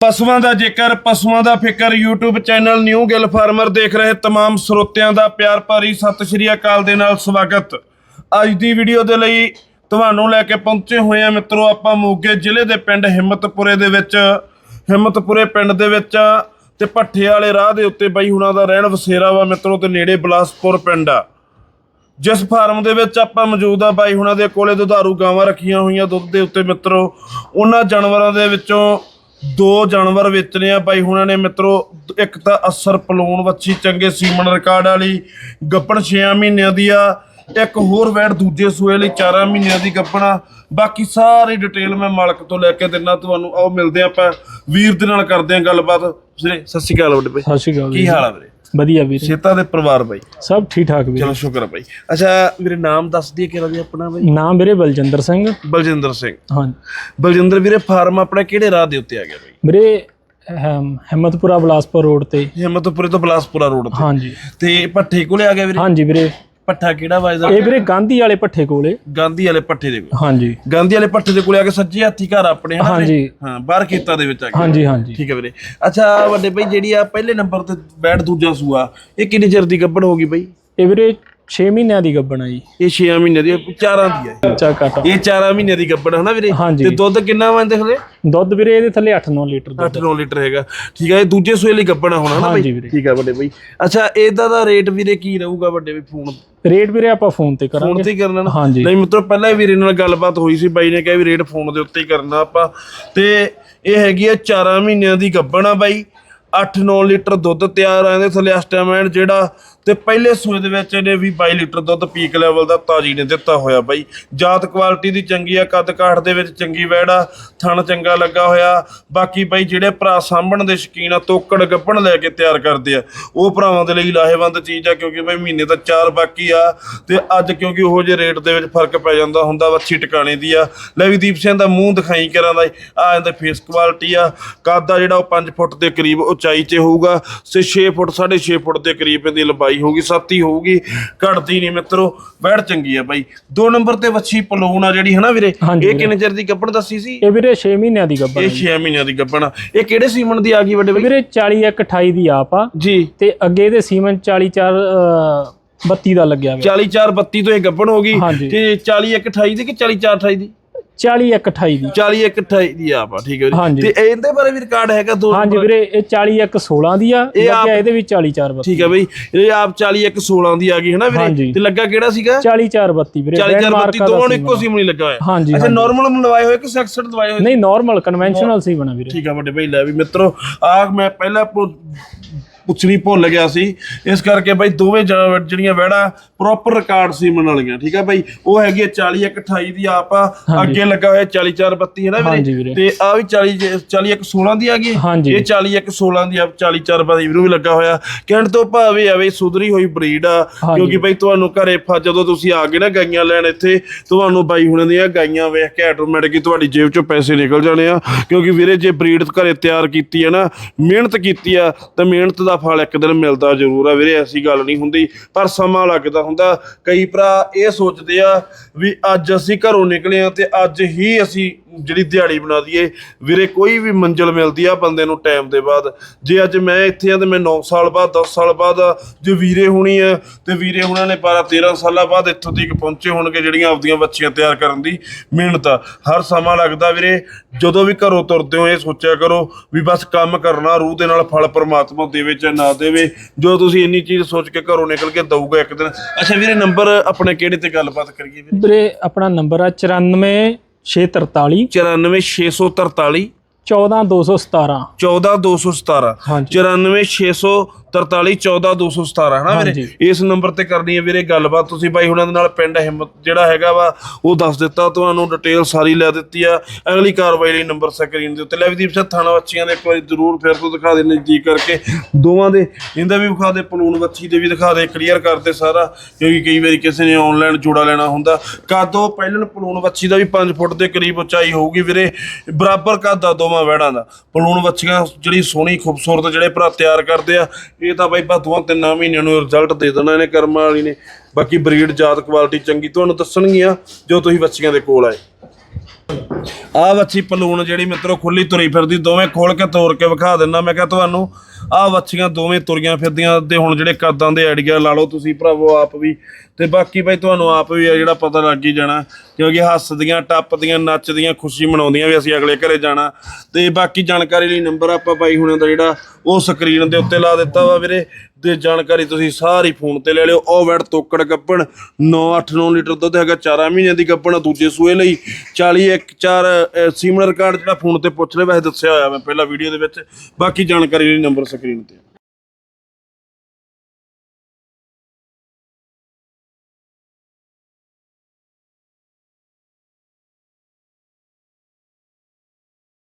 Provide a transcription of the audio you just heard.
ਪਸ਼ੂਆਂ ਦਾ ਜੇਕਰ ਪਸ਼ੂਆਂ ਦਾ ਫਿਕਰ YouTube channel new Gill farmer ਦੇਖ ਰਹੇ तमाम ਸਰੋਤਿਆਂ ਦਾ ਪਿਆਰ ਭਰੀ ਸਤਿ ਸ਼੍ਰੀ ਅਕਾਲ ਦੇ ਨਾਲ ਸਵਾਗਤ ਅੱਜ ਦੀ ਵੀਡੀਓ ਦੇ ਲਈ ਤੁਹਾਨੂੰ ਲੈ ਕੇ ਪਹੁੰਚੇ ਹੋਏ ਆ ਮਿੱਤਰੋ ਆਪਾਂ ਮੋਗੇ ਜ਼ਿਲ੍ਹੇ ਦੇ ਪਿੰਡ ਹਿੰਮਤਪੁਰੇ ਦੇ ਵਿੱਚ ਹਿੰਮਤਪੁਰੇ ਪਿੰਡ ਦੇ ਵਿੱਚ ਤੇ ਭੱਠੇ ਵਾਲੇ ਰਾਹ ਦੇ ਉੱਤੇ ਬਾਈ ਹੁਣਾਂ ਦਾ ਰਹਿਣ ਵਸੇਰਾ ਵਾ ਮਿੱਤਰੋ ਤੇ ਨੇੜੇ ਬਲਾਸਪੁਰ ਪਿੰਡ ਆ ਜਿਸ ਫਾਰਮ ਦੇ ਵਿੱਚ ਆਪਾਂ ਮੌਜੂਦ ਆ ਬਾਈ ਹੁਣਾਂ ਦੇ ਕੋਲੇ ਦੁਧਾਰੂ ਗਾਵਾਂ ਰੱਖੀਆਂ ਹੋਈਆਂ ਦੁੱਧ ਦੇ ਉੱਤੇ ਮਿੱਤਰੋ ਉਹਨਾਂ ਜਾਨਵਰਾਂ ਦੇ ਵਿੱਚੋਂ ਦੋ ਜਾਨਵਰ ਵੇਚਣੇ ਆ ਬਾਈ ਹੁਣਾਂ ਨੇ ਮਿੱਤਰੋ ਇੱਕ ਤਾਂ ਅਸਰ ਪਲੂਣ ਵੱਛੀ ਚੰਗੇ ਸੀਮਨ ਰਿਕਾਰਡ ਵਾਲੀ ਗੱਪਣ 6 ਮਹੀਨਿਆਂ ਦੀ ਆ ਇੱਕ ਹੋਰ ਵੈੜ ਦੂਜੇ ਸੂਏ ਲਈ 4 ਮਹੀਨਿਆਂ ਦੀ ਗੱਪਣਾ ਬਾਕੀ ਸਾਰੀ ਡਿਟੇਲ ਮੈਂ ਮਾਲਕ ਤੋਂ ਲੈ ਕੇ ਦਿੰਨਾ ਤੁਹਾਨੂੰ ਆਓ ਮਿਲਦੇ ਆਪਾਂ ਵੀਰ ਦੇ ਨਾਲ ਕਰਦੇ ਆ ਗੱਲਬਾਤ। ਸਤਿ ਸ਼੍ਰੀ ਅਕਾਲ ਵੱਡੇ ਬਾਈ ਸਤਿ ਸ਼੍ਰੀ ਅਕਾਲ ਕੀ ਹਾਲ ਆ ਵੀਰੇ? ਵਧੀਆ ਵੀਰ। ਸੇਤਾ ਦੇ ਪਰਿਵਾਰ ਬਾਈ। ਸਭ ਠੀਕ ਠਾਕ ਵੀਰ। ਚਲੋ ਸ਼ੁਕਰ ਹੈ ਬਾਈ। ਅੱਛਾ ਵੀਰੇ ਨਾਮ ਦੱਸ ਦਈਏ ਕਿਹੜਾ ਜੀ ਆਪਣਾ ਬਾਈ? ਨਾਮ ਵੀਰੇ ਬਲਜਿੰਦਰ ਸਿੰਘ। ਬਲਜਿੰਦਰ ਸਿੰਘ। ਹਾਂ ਬਲਜਿੰਦਰ ਵੀਰੇ ਫਾਰਮ ਆਪਣਾ ਕਿਹੜੇ ਰਾਹ ਦੇ ਉੱਤੇ ਆ ਗਿਆ ਬਾਈ? ਵੀਰੇ ਅਹਮ, ਹਿੰਮਤਪੁਰਾ ਬਲਾਸਪੁਰ ਰੋਡ ਤੇ। ਹਿੰਮਤਪੁਰੇ ਤੋਂ ਬਲਾਸਪੁਰਾ ਰੋਡ ਤੇ। ਹਾਂਜੀ। ਤੇ ਭੱਠੇ ਕੋਲੇ ਆ ਗਿਆ ਵੀਰੇ? ਹਾਂਜੀ ਵੀਰੇ। ਭੱਠਾ ਕਿਹੜਾ ਵਾਜਦਾ? ਇਹ ਵੀਰੇ ਗਾਂਧੀ ਵਾਲੇ ਪੱਠੇ ਕੋਲੇ। ਗਾਂਧੀ ਵਾਲੇ ਭੱਠੇ ਦੇ ਕੋਲ। ਹਾਂਜੀ। ਗਾਂਧੀ ਵਾਲੇ ਭੱਠੇ ਦੇ ਕੋਲੇ ਆ ਕੇ ਸੱਜੇ ਹੱਥੀ ਘਰ ਆਪਣੇ ਹਨਾ ਵੀਰੇ? ਹਾਂਜੀ ਹਾਂ ਬਾਹਰ ਖੇਤਾਂ ਦੇ ਵਿੱਚ ਆ ਗਿਆ ਹਾਂਜੀ ਹਾਂਜੀ। ਠੀਕ ਹੈ ਵੀਰੇ। ਅੱਛਾ ਵੱਡੇ ਬਾਈ ਜਿਹੜੀ ਆ ਪਹਿਲੇ ਨੰਬਰ ਤੇ ਬੈਠ ਦੂਜਾ ਸੂਆ ਇਹ ਕਿੰਨੇ ਚਿਰ ਦੀ ਗੱਭਣ ਹੋ ਗਈ ਬਾਈ? ਇਹ ਵੀਰੇ 6 ਮਹੀਨਿਆਂ ਦੀ ਗੱਬਣ ਆ ਜੀ। ਇਹ 6 ਮਹੀਨੇ ਦੀ ਚਾਰਾਂ ਦੀ ਆ ਚਾ ਘਟ ਇਹ 4 ਮਹੀਨੇ ਦੀ ਗੱਭਣ ਹਨਾ ਵੀਰੇ? ਹਾਂਜੀ। ਤੇ ਦੁੱਧ ਕਿੰਨਾ ਵਾ ਦੇਖਦੇ ਦੁੱਧ ਵੀਰੇ ਇਹਦੇ ਥੱਲੇ 8-9 ਲੀਟਰ ਦੁੱਧ। 8-9 ਲੀਟਰ ਹੈਗਾ। ਠੀਕ ਹੈ ਇਹ ਦੂਜੇ ਸੂਏ ਲਈ ਗੱਭਣਾ ਹੋਣਾ ਨਾ ਹਾਂਜੀ ਬਾਈ? ਵੀਰੇ। ਠੀਕ ਹੈ ਵੱਡੇ ਬਾਈ। ਅੱਛਾ ਇਹਦਾ ਦਾ ਰੇਟ ਵੀਰੇ ਕੀ ਰਹੂਗਾ ਵੱਡੇ ਵੀ ਫੋਨ? ਰੇਟ ਵੀਰੇ ਆਪਾਂ ਫੋਨ ਤੇ ਫੋਨ ਕਰਾਂਗੇ ਤੇ ਹੀ ਕਰਨਾ ਨਾ? ਹਾਂਜੀ। ਨਹੀਂ ਮਿੱਤਰੋ ਪਹਿਲਾਂ ਹੀ ਵੀਰੇ ਨਾਲ ਗੱਲਬਾਤ ਹੋਈ ਸੀ ਬਾਈ ਨੇ ਕਿਹਾ ਵੀ ਰੇਟ ਫੋਨ ਦੇ ਉੱਤੇ ਹੀ ਕਰਨਾ ਆਪਾਂ। ਤੇ ਇਹ ਹੈਗੀ ਆ 4 ਮਹੀਨਿਆਂ ਦੀ ਗੱਭਣ ਆ ਬਾਈ। 8-9 ਲੀਟਰ ਦੁੱਧ ਤਿਆਰ ਆ ਇਹਦੇ ਥੱਲੇ ਇਸ ਟਾਈਮ ਐਨ ਜਿਹੜਾ ਤੇ ਪਹਿਲੇ ਸੂਏ ਦੇ ਵਿੱਚ ਇਹਨੇ ਵੀ 22 ਲੀਟਰ ਦੁੱਧ ਪੀਕ ਲੈਵਲ ਦਾ ਤਾਜੀ ਨੇ ਦਿੱਤਾ ਹੋਇਆ ਬਾਈ। ਜਾਤ ਕੁਆਲਿਟੀ ਦੀ ਚੰਗੀ ਆ, ਕੱਦ ਕਾਠ ਦੇ ਵਿੱਚ ਚੰਗੀ ਵੈੜਾ ਥਣ ਚੰਗਾ ਲੱਗਾ ਹੋਇਆ। ਬਾਕੀ ਬਾਈ ਜਿਹੜੇ ਭਰਾ ਸਾਂਭਣ ਦੇ ਸ਼ਕੀਨ ਆ, ਤੋਕੜ ਗੱਭਣ ਲੈ ਕੇ ਤਿਆਰ ਕਰਦੇ ਆ। ਉਹ ਭਰਾਵਾਂ ਦੇ ਲਈ ਲਾਹੇਵੰਦ ਚੀਜ਼ ਆ, ਕਿਉਂਕਿ ਬਾਈ ਮਹੀਨੇ ਤਾਂ ਚਾਰ ਬਾਕੀ ਆ। ਤੇ ਅੱਜ ਕਿਉਂਕਿ ਉਹੋ ਜਿਹੇ ਰੇਟ ਦੇ ਵਿੱਚ ਫ਼ਰਕ ਪੈ ਜਾਂਦਾ ਹੁੰਦਾ, ਵੱਛੀ ਟਿਕਾਣੇ ਦੀ ਆ। ਲੈ ਵੀ ਦੀਪ ਸਿੰਘ ਦਾ ਮੂੰਹ ਦਿਖਾਈ ਕਰਾਂ ਦਾ ਆ ਇਹਦਾ ਫੇਸ ਕੁਆਲਿਟੀ ਆ। ਕੱਦ ਆ ਜਿਹੜਾ ਉਹ 5 ਫੁੱਟ ਦੇ ਕਰੀਬ ਉਚਾਈ 'ਚ ਹੋਊਗਾ। ਤੇ 6 ਫੁੱਟ 6.5 ਫੁੱਟ ਦੇ ਕਰੀਬ ਇਹਦੀ ਲੰਬਾਈ ਹੋਊਗੀ ਸੱਤ ਹੀ ਹੋਊਗੀ ਘਟਦੀ ਨਹੀਂ ਮਿੱਤਰੋ ਬੈੜ ਚੰਗੀ ਆ ਬਾਈ। ਦੋ ਨੰਬਰ ਤੇ ਵੱਛੀ ਪਲੂਣ ਆ ਜਿਹੜੀ ਹਨਾ ਵੀਰੇ? ਹਾਂਜੀ ਇਹ ਕਿੰਨੇ ਚਿਰ ਦੀ ਗੱਭਣ ਦੱਸੀ ਸੀ? ਇਹ ਵੀਰੇ 6 ਮਹੀਨਿਆਂ ਦੀ ਗੱਬਣ ਇਹ 6 ਮਹੀਨਿਆਂ ਦੀ ਗੱਭਣ ਆ। ਇਹ ਕਿਹੜੇ ਸੀਮਨ ਦੀ ਆ ਗਈ ਵੱਡੇ ਬਾਈ? ਵੀਰੇ 40 ਇੱਕ 28 ਦੀ ਆਪ ਆ। ਜੀ। ਤੇ ਅੱਗੇ ਦੇ ਸੀਮਨ 44 ਅਹ, 32 ਦਾ ਲੱਗਿਆ ਹੋਇਆ। 44 32 ਤੋਂ ਇਹ ਗੱਭਣ ਹੋ ਗਈ। ਹਾਂਜੀ। ਤੇ 40 ਇੱਕ 28 ਦੀ ਕਿ 44 28 ਦੀ? 40 ਇੱਕ 28 ਦੀ। 40 ਇੱਕ 28 ਦੀ ਆਪ ਆ ਠੀਕ ਹੈ ਵੀਰੇ। ਹਾਂਜੀ। ਤੇ ਇਹਦੇ ਬਾਰੇ ਵੀ ਰਿਕਾਰਡ ਹੈਗਾ ਦੋ ਹਾਂਜੀ ਵੀਰੇ ਇਹ 40 ਇੱਕ 16 ਦੀ ਆ ਇਹ ਆਪ- ਲੱਗਿਆ ਇਹਦੇ ਵੀ 40 4 32 ਠੀਕ ਹੈ ਬਈ ਇਹ ਆਪ 40 ਇੱਕ 16 ਦੀ ਆ ਗਈ ਹੈ ਨਾ ਵੀਰੇ? ਹਾਂਜੀ। ਤੇ ਲੱਗਾ ਕਿਹੜਾ ਸੀਗਾ? 40 4 32 ਵੀਰੇ 40 Brand 32 mark ਦਾ ਦੋਵਾਂ ਨੂੰ ਸੀ ਇੱਕੋ ਸਿਮ ਨਹੀਂ ਲੱਗਾ ਹੋਇਆ। ਹਾਂਜੀ ਅੱਛਾ ਨਾਰਮਲ ਨੂੰ ਲਵਾਏ ਹੋਏ ਕਿ 66 ਦਵਾਏ ਹੋਏ? ਨਹੀਂ ਨਾਰਮਲ ਕਨਵੈਨਸ਼ਨਲ ਸੀ ਬਣਾ ਵੀਰੇ। ਠੀਕ ਆ ਵੱਡੇ ਭਾਈ ਲੈ ਵੀ ਮਿੱਤਰੋ ਆ ਮੈਂ ਪਹਿਲਾਂ ਪੁ- ਪੁੱਛਣੀ ਭੁੱਲ ਗਿਆ ਸੀ। ਇਸ ਕਰਕੇ ਬਾਈ ਦੋਵੇਂ ਜ- ਜਿਹੜੀਆਂ ਵੈੜਾ ਪ੍ਰੋਪਰ ਰਿਕਾਰਡ ਸੀਮਨ ਵਾਲੀਆਂ ਠੀਕ ਆ ਬਾਈ? ਉਹ ਹੈਗੀ ਆ 40 ਇੱਕ 28 ਦੀ ਆਪ ਆ। ਅੱਗੇ ਲੱਗਾ ਹੋਇਆ 44 4 32 ਹੈ ਨਾ ਹਾਂਜੀ ਵੀਰੇ। ਵੀਰੇ। ਤੇ ਆ ਵੀ 40 ਜ- 40 ਇੱਕ 16 ਦੀ ਆ ਗਈ ਹਾਂਜੀ। ਇਹ 40 ਇੱਕ 16 ਦੀ ਆ 44 4 32 ਨੂੰ ਵੀ ਲੱਗਾ ਹੋਇਆ। ਕਹਿਣ ਤੋਂ ਭਾਵੇਂ ਆ ਬਈ ਸੁਧਰੀ ਹੋਈ ਬਰੀਡ ਆ ਹਾਂਜੀ। ਕਿਉਂਕਿ ਬਾਈ ਤੁਹਾਨੂੰ ਘਰੇ ਫਾ ਜਦੋਂ ਤੁਸੀਂ ਆ ਗਏ ਨਾ ਗਾਈਆਂ ਲੈਣ ਇੱਥੇ ਤੁਹਾਨੂੰ ਬਾਈ ਹੁਣਾਂ ਦੀਆਂ ਗਾਈਆਂ ਵੇਖ ਕੇ ਆਟੋਮੈਟਿਕ ਹੀ ਤੁਹਾਡੀ ਜੇਬ ਚੋਂ ਪੈਸੇ ਨਿਕਲ ਜਾਣੇ ਆ। ਕਿਉਂਕਿ ਵੀਰੇ ਜੇ ਬਰੀਡ ਘਰੇ ਤਿਆਰ ਕੀਤੀ ਹੈ ਨਾ ਮਿਹਨਤ ਕੀਤੀ ਆ ਤਾਂ ਮਿਹਨਤ ਦਾ ਫਲ ਇੱਕ ਦਿਨ ਮਿਲਦਾ ਜ਼ਰੂਰ ਆ ਵੀਰੇ, ਐਸੀ ਗੱਲ ਨਹੀਂ ਹੁੰਦੀ। ਪਰ ਸਮਾਂ ਲੱਗਦਾ ਹੁੰਦਾ। ਕਈ ਭਰਾ ਇਹ ਸੋਚਦੇ ਆ ਵੀ ਅੱਜ ਅਸੀਂ ਘਰੋਂ ਨਿਕਲੇ ਆ ਤੇ ਅੱਜ ਹੀ ਅਸੀਂ ਜਿਹੜੀ ਦਿਹਾੜੀ ਬਣਾ ਦਈਏ, ਵੀਰੇ ਕੋਈ ਵੀ ਮੰਜ਼ਿਲ ਮਿਲਦੀ ਆ ਬੰਦੇ ਨੂੰ ਟਾਈਮ ਦੇ ਬਾਅਦ। ਜੇ ਅੱਜ ਮੈਂ ਇੱਥੇ ਆ ਤੇ ਮੈਂ 9 ਸਾਲ ਬਾਅਦ 10 ਸਾਲ ਬਾਅਦ, ਜੇ ਵੀਰੇ ਹੋਣੀ ਆ, ਤੇ ਵੀਰੇ ਹੁਣਾਂ ਨੇ 12 13 ਸਾਲਾਂ ਬਾਅਦ ਇੱਥੋਂ ਤੱਕ ਪਹੁੰਚੇ ਹੋਣਗੇ ਜਿਹੜੀਆਂ ਆਪਦੀਆਂ ਬੱਚੀਆਂ ਤਿਆਰ ਕਰਨ ਦੀ ਮਿਹਨਤ ਆ। ਹਰ ਸਮਾਂ ਲੱਗਦਾ ਵੀਰੇ, ਜਦੋਂ ਵੀ ਘਰੋਂ ਤੁਰਦੇ ਹੋ ਇਹ ਸੋਚਿਆ ਕਰੋ ਵੀ ਬਸ ਕੰਮ ਕਰਨਾ, ਰੂਹ ਦੇ ਨਾਲ ਫਲ ਪ੍ਰਮਾਤਮਾ ਦੇਵੇ ਚਾਹੇ ਨਾ ਦੇਵੇ। ਜੋ ਤੁਸੀਂ ਇੰਨੀ ਚੀਜ਼ ਸੋਚ ਕੇ ਘਰੋਂ ਨਿਕਲ ਕੇ ਦਊਗਾ ਇੱਕ ਦਿਨ। ਅੱਛਾ ਵੀਰੇ, ਨੰਬਰ ਆਪਣੇ ਕਿਹੜੇ ਤੇ ਗੱਲਬਾਤ ਕਰੀਏ ਵੀਰੇ? ਵੀਰੇ, ਆਪਣਾ ਨੰਬਰ ਆ 94 643 94643 14217 14217 ਹਾਂਜੀ। 94643 14217 ਹਨਾ ਵੀਰੇ। ਇਸ ਨੰਬਰ ਤੇ ਕਰਨੀ ਹੈ ਵੀਰੇ ਗੱਲਬਾਤ। ਤੁਸੀਂ ਬਾਈ ਹੁਣਾਂ ਦੇ ਨਾਲ ਪਿੰਡ ਹਿੰਮਤ ਜਿਹੜਾ ਹੈਗਾ ਵਾ ਉਹ ਦੱਸ ਦਿੱਤਾ। ਤੁਹਾਨੂੰ ਡਿਟੇਲ ਸਾਰੀ ਲੈ ਦਿੱਤੀ ਆ। ਅਗਲੀ ਕਾਰਵਾਈ ਲਈ ਨੰਬਰ ਸਕਰੀਨ ਦੇ ਉੱਤੇ ਲੈ ਵੀ ਦੀਪ ਸਿੰਘ ਥਾਣਾ ਬੱਚੀਆਂ ਦੇ ਇੱਕ ਵਾਰੀ ਜ਼ਰੂਰ ਫਿਰ ਤੋਂ ਦਿਖਾ ਦੇ ਨਜ਼ਦੀਕ ਕਰਕੇ। ਦੋਵਾਂ ਦੇ ਇਹਦਾ ਵੀ ਵਿਖਾ ਦੇ ਪਲੂਣ ਬੱਚੀ ਦੇ ਵੀ ਦਿਖਾ ਦੇ ਕਲੀਅਰ ਕਰਦੇ ਸਾਰਾ। ਕਿਉਂਕਿ ਕਈ ਵਾਰੀ ਕਿਸੇ ਨੇ ਆਨਲਾਈਨ ਜੋੜਾ ਲੈਣਾ ਹੁੰਦਾ। ਕਾਦੋ ਪਹਿਲਣ ਪਲੂਣ ਬੱਚੀ ਦਾ ਵੀ 5 ਫੁੱਟ ਦੇ ਕਰੀਬ ਉਚਾਈ ਹੋਊਗੀ ਵੀਰੇ। ਬਰਾਬਰ ਕੱਦ ਦੋਵਾਂ ਵਹਿੜਾਂ ਦਾ। ਪਲੂਣ ਬੱਚੀਆਂ ਜਿਹੜੀ ਸੋਹਣੀ ਖੂਬਸੂਰਤ ਜਿਹੜੇ ਭਰਾ ਤਿਆਰ ਕਰਦੇ ਆ ਇਹ ਤਾਂ ਬਾਈ ਬਾ ਦੋਵਾਂ ਤਿੰਨਾਂ ਮਹੀਨਿਆਂ ਨੂੰ ਰਿਜ਼ਲਟ ਦੇ ਦੇਣਾ ਇਹਨੇ ਕਰਮਾਂ ਵਾਲੀ ਨੇ। ਬਾਕੀ ਬਰੀਡ ਜਾਤ ਕੁਆਲਿਟੀ ਚੰਗੀ, ਤੁਹਾਨੂੰ ਦੱਸਣਗੀਆਂ ਜੋ ਤੁਸੀਂ ਬੱਚੀਆਂ ਦੇ ਕੋਲ ਆਏ। ਆ ਵੱਛੀ ਪਲੂਣ ਜਿਹੜੀ ਮਿੱਤਰੋ ਖੁੱਲੀ ਤੁਰੀ ਫਿਰਦੀ, ਦੋਵੇਂ ਖੋਲ ਕੇ ਤੋੜ ਕੇ ਵਿਖਾ ਦਿੰਦਾ। ਮੈਂ ਕਿਹਾ ਤੁਹਾਨੂੰ ਆ ਵੱਛੀਆਂ ਦੋਵੇਂ ਤੁਰੀਆਂ ਫਿਰਦੀਆਂ ਤੇ ਹੁਣ ਜਿਹੜੇ ਕਦਾਂ ਦੇ ਆਈਡੀਆ ਲਾ ਲਓ ਤੁਸੀਂ ਭਰਾਵੋ ਆਪ ਵੀ। ਤੇ ਬਾਕੀ ਬਈ ਤੁਹਾਨੂੰ ਆਪ ਵੀ ਆ ਜਿਹੜਾ ਪਤਾ ਲੱਗ ਹੀ ਜਾਣਾ, ਕਿਉਂਕਿ ਹੱਸਦੀਆਂ, ਟੱਪਦੀਆਂ, ਨੱਚਦੀਆਂ, ਖੁਸ਼ੀ ਮਨਾਉਂਦੀਆਂ ਵੀ ਅਸੀਂ ਅਗਲੇ ਘਰੇ ਜਾਣਾ। ਤੇ ਬਾਕੀ ਜਾਣਕਾਰੀ ਲਈ ਨੰਬਰ ਆਪਾਂ ਬਾਈ ਹੁਣਾਂ ਦਾ ਜਿਹੜਾ ਉਹ ਸਕਰੀਨ ਦੇ ਉੱਤੇ ਲਾ ਦਿੱਤਾ ਵਾ ਵੀਰੇ। ਤੇ ਜਾਣਕਾਰੀ ਤੁਸੀਂ ਸਾਰੀ ਫੋਨ ਤੇ ਲੈ ਲਿਓ। ਉਹ ਵੈਟ ਤੋਕੜ ਗੱਪਣ 9-8-9 ਲੀਟਰ ਦੁੱਧ ਹੈਗਾ 4 ਮਹੀਨਿਆਂ ਦੀ ਗੱਪਣ ਦੂਜੇ ਸੂਏ ਲਈ। 40 1 4 ਸੀਮਨ ਰਿਕਾਰਡ ਜਿਹੜਾ ਫੋਨ ਤੇ ਪੁੱਛ ਲੈ ਵੈਸੇ ਦੱਸਿਆ ਹੋਇਆ ਮੈਂ ਪਹਿਲਾਂ ਵੀਡੀਓ ਦੇ ਵਿੱਚ। ਬਾਕੀ ਜਾਣਕਾਰੀ ਲਈ ਨੰਬਰ ਸਕਰੀਨ ਤੇ